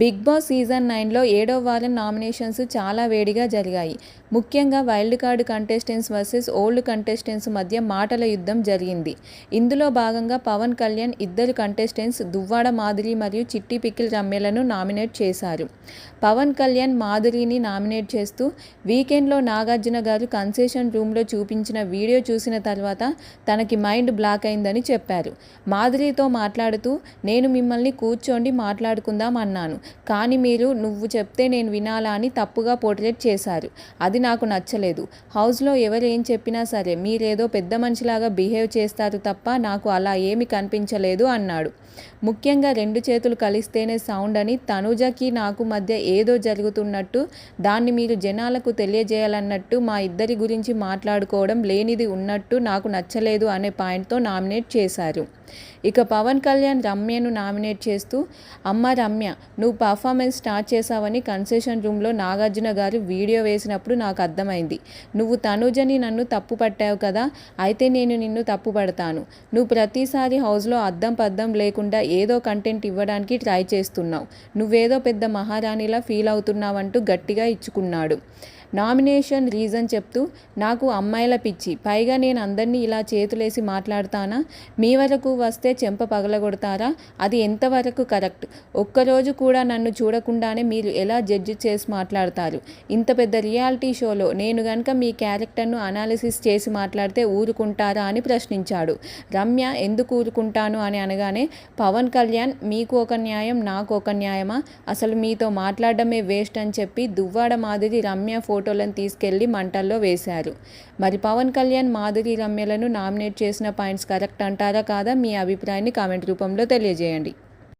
Big boss season నైన్లో ఏడో వారం నామినేషన్స్ చాలా వేడిగా జరిగాయి. ముఖ్యంగా wild card contestants versus old contestants మధ్య మాటల యుద్ధం జరిగింది. ఇందులో భాగంగా పవన్ కళ్యాణ్ ఇద్దరు కంటెస్టెంట్స్ దువ్వాడ మాధురి మరియు చిట్టి పిక్కిల్ రమ్యలను నామినేట్ చేశారు. పవన్ కళ్యాణ్ మాధురిని నామినేట్ చేస్తూ వీకెండ్లో నాగార్జున గారు కన్సెషన్ రూమ్లో చూపించిన వీడియో చూసిన తర్వాత తనకి మైండ్ బ్లాక్ అయిందని చెప్పారు. మాధురితో మాట్లాడుతూ నేను మిమ్మల్ని కూర్చోండి మాట్లాడుకుందాం అన్నాను. కానీ మీరు నువ్వు చెప్తే నేను వినాలా అని తప్పుగా పోర్ట్రేట్ చేశారు. అది నాకు నచ్చలేదు. హౌస్లో ఎవరు ఏం చెప్పినా సరే మీరేదో పెద్ద మనిషిలాగా బిహేవ్ చేస్తారు తప్ప నాకు అలా ఏమి కనిపించలేదు అన్నాడు. ముఖ్యంగా రెండు చేతులు కలిస్తేనే సౌండ్ అని తనుజకి నాకు మధ్య ఏదో జరుగుతున్నట్టు దాన్ని మీరు జనాలకు తెలియజేయాలన్నట్టు మా ఇద్దరి గురించి మాట్లాడుకోవడం లేనిది ఉన్నట్టు నాకు నచ్చలేదు అనే పాయింట్తో నామినేట్ చేశారు. ఇక పవన్ కళ్యాణ్ రమ్యను నామినేట్ చేస్తూ అమ్మ రమ్య నువ్వు పర్ఫార్మెన్స్ స్టార్ట్ చేసావని కన్సెషన్ రూమ్లో నాగార్జున గారు వీడియో వేసినప్పుడు నాకు అర్థమైంది. నువ్వు తనుజని నన్ను తప్పు పట్టావు కదా అయితే నేను నిన్ను తప్పు పడతాను. నువ్వు ప్రతిసారి హౌస్లో అద్దం పద్దం లేకుండా ఏదో కంటెంట్ ఇవ్వడానికి ట్రై చేస్తున్నావు. నువ్వేదో పెద్ద మహారాణిలా ఫీల్ అవుతున్నావంటూ గట్టిగా ఇచ్చుకున్నాడు. నామినేషన్ రీజన్ చెప్తూ నాకు అమ్మాయిల పిచ్చి. పైగా నేను అందరినీ ఇలా చేతులేసి మాట్లాడతానా? మీ వరకు వస్తే చెంప పగలగొడతారా? అది ఎంతవరకు కరెక్ట్? ఒక్కరోజు కూడా నన్ను చూడకుండానే మీరు ఎలా జడ్జి చేసి మాట్లాడతారు? ఇంత పెద్ద రియాలిటీ షోలో నేను గనక మీ క్యారెక్టర్ను అనాలిసిస్ చేసి మాట్లాడితే ఊరుకుంటారా? అని ప్రశ్నించాడు. రమ్య ఎందుకు ఊరుకుంటాను? అని అనగానే పవన్ కళ్యాణ్ మీకు ఒక న్యాయం నాకు ఒక న్యాయమా? అసలు మీతో మాట్లాడడమే వేస్ట్ అని చెప్పి దువ్వాడ మాదిరి రమ్య ఫోటోలను తీసుకెళ్ళి మంటల్లో వేశారు. మరి పవన్ కళ్యాణ్ మాధురి రమ్యలను నామినేట్ చేసిన పాయింట్స్ కరెక్ట్ అంటారా కాదా మీ అభిప్రాయాన్ని కామెంట్ రూపంలో తెలియజేయండి.